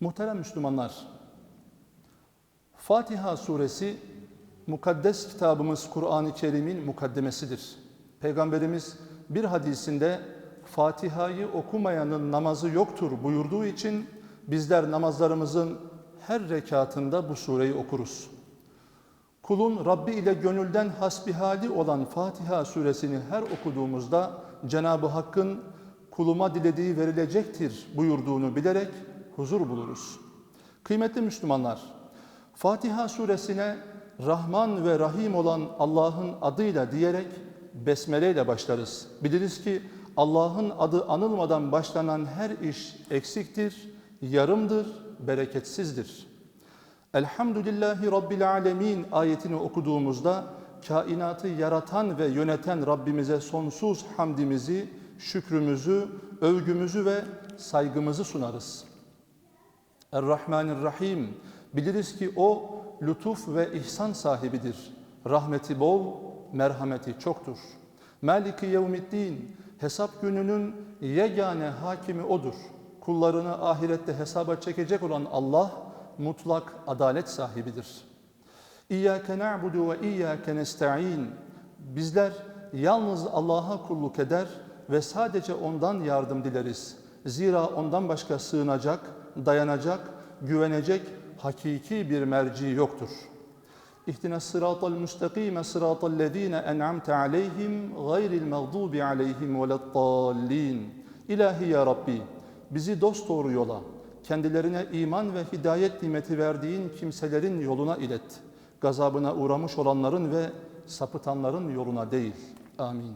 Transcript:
Muhterem Müslümanlar, Fatiha suresi mukaddes kitabımız Kur'an-ı Kerim'in mukaddemesidir. Peygamberimiz bir hadisinde Fatiha'yı okumayanın namazı yoktur buyurduğu için bizler namazlarımızın her rekatında bu sureyi okuruz. Kulun Rabbi ile gönülden hasbihali olan Fatiha suresini her okuduğumuzda Cenab-ı Hakk'ın kuluma dilediği verilecektir buyurduğunu bilerek huzur buluruz. Kıymetli Müslümanlar, Fatiha suresine Rahman ve Rahim olan Allah'ın adıyla diyerek besmele ile başlarız. Biliriz ki Allah'ın adı anılmadan başlanan her iş eksiktir, yarımdır, bereketsizdir. Elhamdülillahi Rabbil Alemin ayetini okuduğumuzda kainatı yaratan ve yöneten Rabbimize sonsuz hamdimizi, şükrümüzü, övgümüzü ve saygımızı sunarız. Er-Rahmanir-Rahim biliriz ki o lütuf ve ihsan sahibidir. Rahmeti bol, merhameti çoktur. Maliki yevmiddin hesap gününün yegane hakimi odur. Kullarını ahirette hesaba çekecek olan Allah mutlak adalet sahibidir. İyyâke na'budu ve iyyâke nesta'in. Bizler yalnız Allah'a kulluk eder ve sadece ondan yardım dileriz. Zira ondan başka sığınacak, dayanacak, güvenecek hakiki bir merci yoktur. İhtina sıratal müstakime sıratal lezine en'amte aleyhim gayril mağdubi aleyhim veleddallin. İlahi ya Rabbi bizi dost doğru yola, kendilerine iman ve hidayet nimeti verdiğin kimselerin yoluna ilet. Gazabına uğramış olanların ve sapıtanların yoluna değil. Amin.